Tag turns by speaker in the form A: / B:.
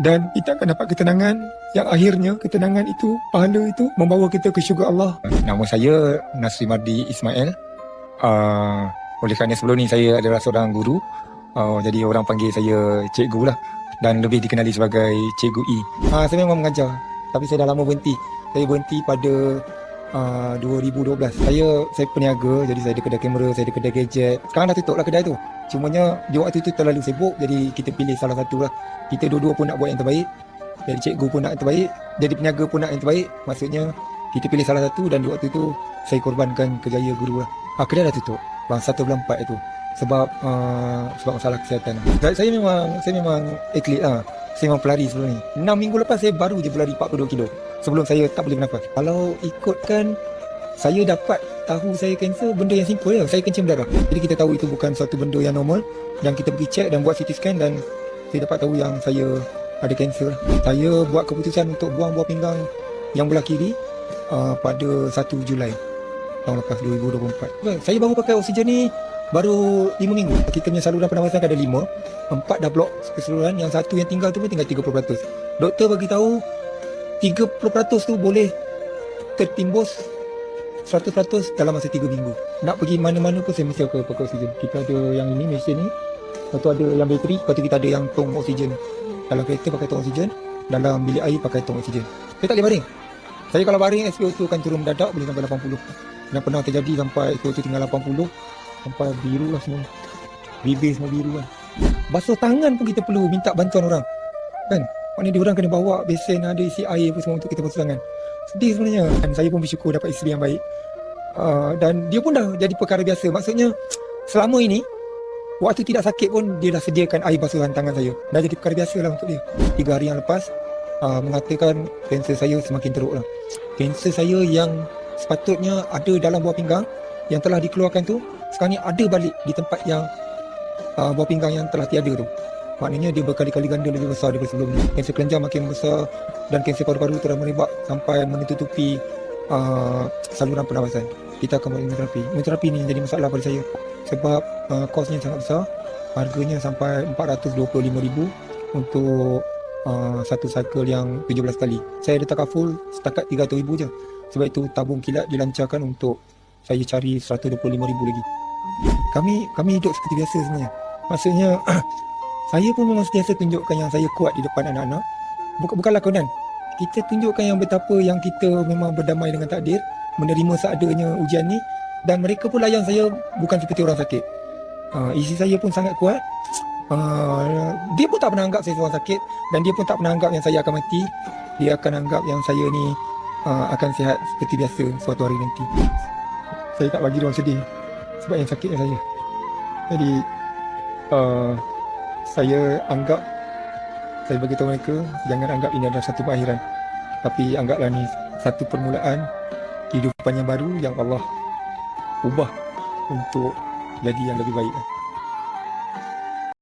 A: dan kita akan dapat ketenangan yang akhirnya ketenangan itu pahala itu membawa kita ke syurga Allah. Nama saya Nasri Mardi Ismail. Uh, oleh kerana sebelum ni saya adalah seorang guru. Uh, jadi orang panggil saya cikgu lah dan lebih dikenali sebagai cikgu E. Uh, saya memang mengajar tapi saya dah lama berhenti. Saya berhenti pada uh, 2012. Saya saya peniaga jadi saya ada kedai kamera, saya ada kedai gadget. Sekarang dah tutup lah kedai tu. Cumanya di waktu itu terlalu sibuk jadi kita pilih salah satu lah. Kita dua-dua pun nak buat yang terbaik. Jadi cikgu pun nak yang terbaik, jadi peniaga pun nak yang terbaik. Maksudnya kita pilih salah satu dan di waktu itu saya korbankan kejayaan guru lah. Ah, kedai dah tutup. Bang satu bulan empat itu sebab uh, sebab masalah kesihatan. Saya, saya memang saya memang atlet lah. Saya memang pelari sebelum ni. 6 minggu lepas saya baru je berlari 42 kilo. Sebelum saya tak boleh bernafas. Kalau ikutkan saya dapat tahu saya kanser benda yang simple lah. Saya kencing berdarah. Jadi kita tahu itu bukan satu benda yang normal yang kita pergi check dan buat CT scan dan saya dapat tahu yang saya ada kanser. Saya buat keputusan untuk buang buah pinggang yang belah kiri uh, pada 1 Julai tahun lepas 2024. Saya baru pakai oksigen ni baru 5 minggu. Kita punya saluran pernafasan ada 5. 4 dah blok keseluruhan. Yang satu yang tinggal tu pun tinggal 30%. Doktor bagi tahu 30% tu boleh tertimbus 100% dalam masa 3 minggu. Nak pergi mana-mana pun saya mesti pakai, pakai oksigen. Kita ada yang ini, mesin ni. Lepas tu ada yang bateri. Lepas tu kita ada yang tong oksigen. Dalam kereta pakai tong oksigen. Dalam bilik air pakai tong oksigen. Saya tak boleh baring. Saya kalau baring SPO2 akan turun mendadak boleh sampai 80. Yang pernah terjadi sampai SPO2 tinggal 80. Sampai biru lah semua. Bibir semua biru kan. Basuh tangan pun kita perlu minta bantuan orang. Kan? Maknanya dia orang kena bawa besen ada isi air apa semua untuk kita basuh tangan. Sedih sebenarnya. Dan saya pun bersyukur dapat isteri yang baik. Uh, dan dia pun dah jadi perkara biasa. Maksudnya selama ini waktu tidak sakit pun dia dah sediakan air basuhan tangan saya. Dah jadi perkara biasa lah untuk dia. Tiga hari yang lepas uh, mengatakan kanser saya semakin teruk lah. Kanser saya yang sepatutnya ada dalam buah pinggang yang telah dikeluarkan tu sekarang ni ada balik di tempat yang uh, buah pinggang yang telah tiada tu. Maknanya dia berkali-kali ganda lebih besar daripada sebelumnya. Kanser kelenjar makin besar dan kanser paru-paru telah merebak sampai menutupi uh, saluran pernafasan. Kita akan buat imunoterapi. Imunoterapi ni jadi masalah pada saya sebab uh, kosnya sangat besar. Harganya sampai RM425,000 untuk uh, satu cycle yang 17 kali. Saya ada takaful setakat RM300,000 je. Sebab itu tabung kilat dilancarkan untuk saya cari RM125,000 lagi. Kami kami hidup seperti biasa sebenarnya. Maksudnya saya pun memang sentiasa tunjukkan yang saya kuat di depan anak-anak. Bukan bukanlah konan. Kita tunjukkan yang betapa yang kita memang berdamai dengan takdir, menerima seadanya ujian ni dan mereka pun layan saya bukan seperti orang sakit. Uh, isi saya pun sangat kuat. Uh, dia pun tak pernah anggap saya seorang sakit dan dia pun tak pernah anggap yang saya akan mati. Dia akan anggap yang saya ni uh, akan sihat seperti biasa suatu hari nanti. Saya tak bagi orang sedih sebab yang sakitnya saya. Jadi uh, saya anggap saya bagi tahu mereka jangan anggap ini adalah satu akhiran tapi anggaplah ni satu permulaan kehidupan yang baru yang Allah ubah untuk jadi yang lebih baik